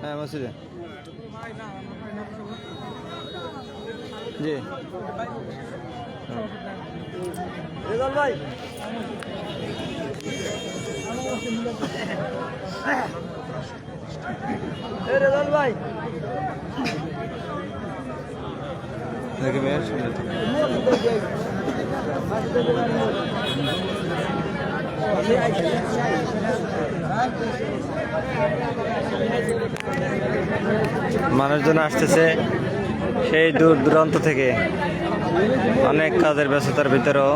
হ্যাঁ মসজিদে। জি। রেজাল ভাই। রেজাল ভাই দেখি। মেয়ের সামনে থেকে। মানুষজন আসতেছে সেই দূর দূরান্ত থেকে। অনেক কাজের ব্যস্ততার ভিতরেও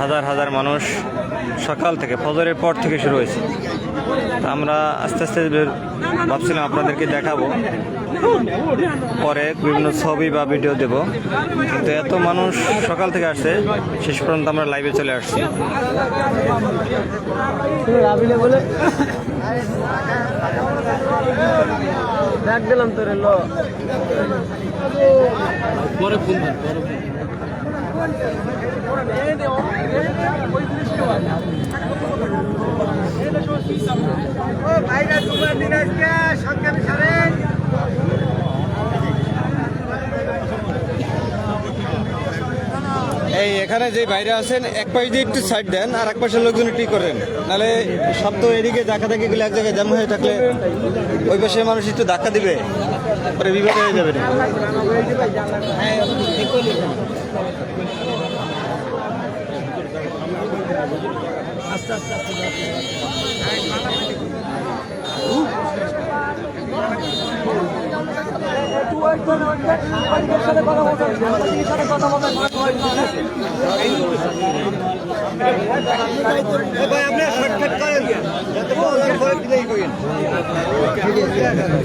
হাজার হাজার মানুষ সকাল থেকে ফজরের পর থেকে শুরু হয়েছে। তা আমরা আস্তে আস্তে ভাবছিলাম আপনাদেরকে দেখাবো। পরে বিভিন্ন ছবি বা ভিডিও দেব। কিন্তু এত মানুষ সকাল থেকে আসছে শেষ পর্যন্ত আমরা লাইভে চলে আসছি। ডাক দিলাম তোরে লো। পরে ফোন পরে ফোন ভাইরা তোমার দিন আজকে সংখ্যা সারেন এই এখানে যে বাইরে আছেন, এক পাশ দিয়ে একটু সাইড দেন, আর এক পাশের লোকজন একটু করেন নাহলে সব তো এদিকে ধাক্কা ধাক্কি গেলে এক জায়গায় জ্যাম হয়ে থাকলে ওই পাশে মানুষ একটু ধাক্কা দিবে, পরে বিপদ হয়ে যাবে।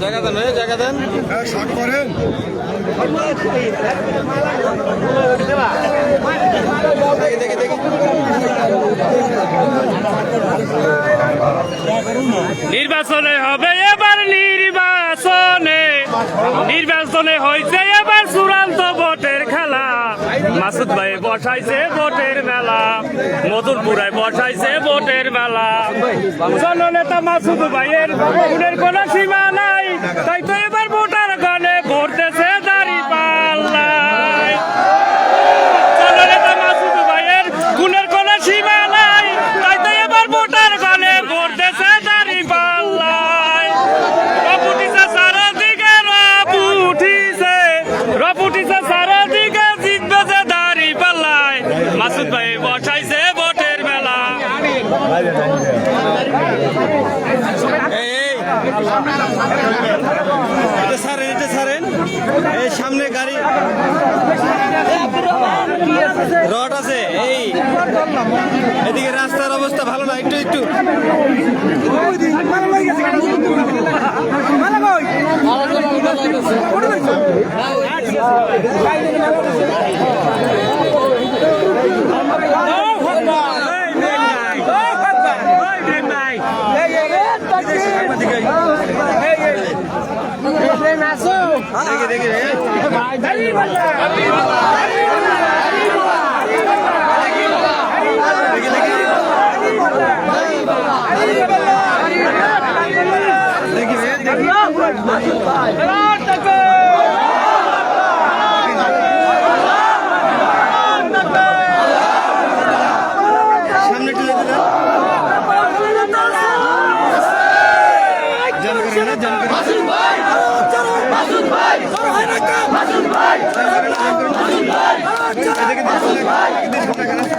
জায়গা দেন জায়গা দেন দেখি দেখি নির্বাচনে হবে নির্বাচনে হয়েছে এবার চূড়ান্ত ভোটের খেলা। মাসুদ ভাই বসাইছে ভোটের মেলা মধুরপুরায় বসাইছে ভোটের মেলা জননেতা মাসুদ ভাইয়ের ভোটের কোনো এই এই এটা ছাড়েন এই সামনে গাড়ি রড আছে এই এদিকে রাস্তার অবস্থা ভালো না একটু একটু। দেখি দেখি এই। দেখি দেখি দেখি দেখি সামনে একটু যেতে দেন জানকারি না জানকারি এদিকে দিন, এদিকে দিন, সামনে খারাপ।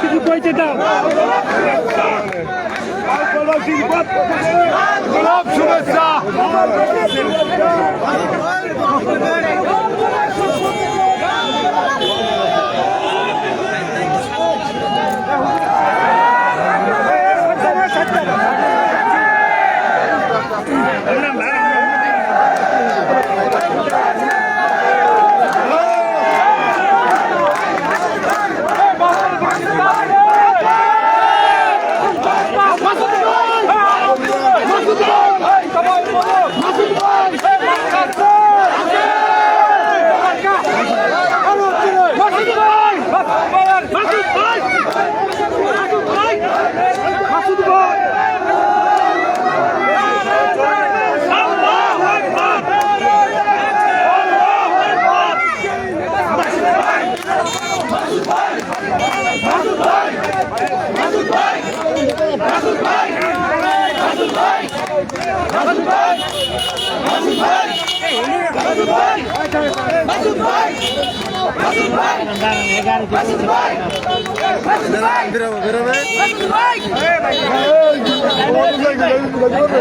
কিছু কইতে দাও শুভেচ্ছা।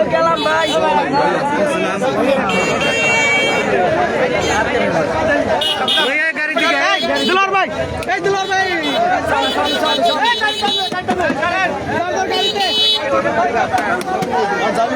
গেলাম ভাই দুলার ভাই এই দুলার ভাই যাবি